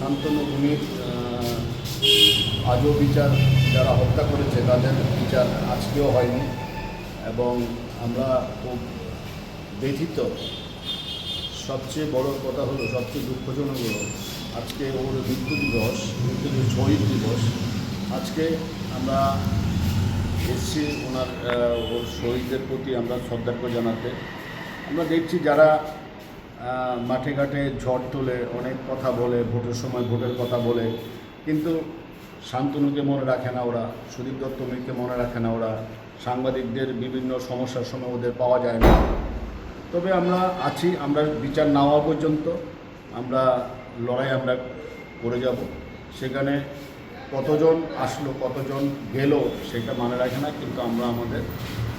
শান্তনু ভূমির আজও বিচার যারা হত্যা করেছে, তাদের বিচার আজকেও হয়নি। এবং আমরা খুব ব্যথিত। সবচেয়ে বড় কথা হলো, সবচেয়ে দুঃখজনক হলো, আজকে ওর মৃত্যু দিবস, মৃত্যু শহীদ দিবস। আজকে আমরা এসছি ওনার ওর শহীদদের প্রতি আমরা শ্রদ্ধার্ঘ জানাতে। আমরা দেখছি যারা মাঠে ঘাটে ঝড় তোলে অনেক কথা বলে, ভোটের সময় ভোটের কথা বলে। কিন্তু শান্তনুকে মনে রাখে না ওরা, সুদীপ দত্ত মিরকে মনে রাখে না ওরা। সাংবাদিকদের বিভিন্ন সমস্যার সময় ওদের পাওয়া যায় না। তবে আমরা আছি, আমরা বিচার না হওয়া পর্যন্ত আমরা লড়াই আমরা করে যাব। সেখানে কতজন আসলো, কতজন গেল সেটা মানে রাখে না, কিন্তু আমরা আমাদের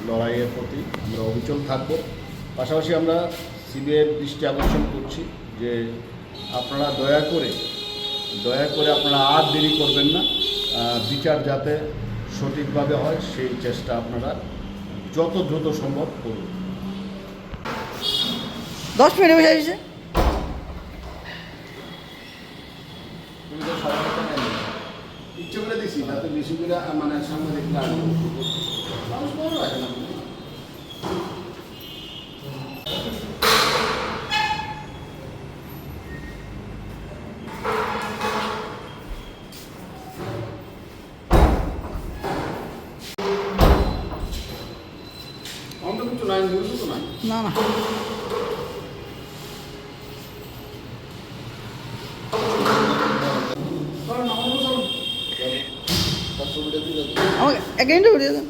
লড়াইয়ের প্রতি আমরা অবিচল থাকব। পাশাপাশি আমরা সিবিআইয়ের দৃষ্টি আকর্ষণ করছি যে আপনারা দয়া করে দয়া করে আপনারা আর দেরি করবেন না। বিচার যাতে সঠিকভাবে হয় সেই চেষ্টা আপনারা যত দ্রুত সম্ভব করুন। দশ মিনিট হয়ে কথা ইচ্ছে করে দিছি তাতে বেশি করে মানে সাংবাদিকরা আনবো মানুষ বড় আছে না আমাদের কিছু নাই নিউজও তো নাই না না কারণ আমাদের সব ছবিটা দিলে আমাকে এক ইন্টারভিউ দিয়ে দেন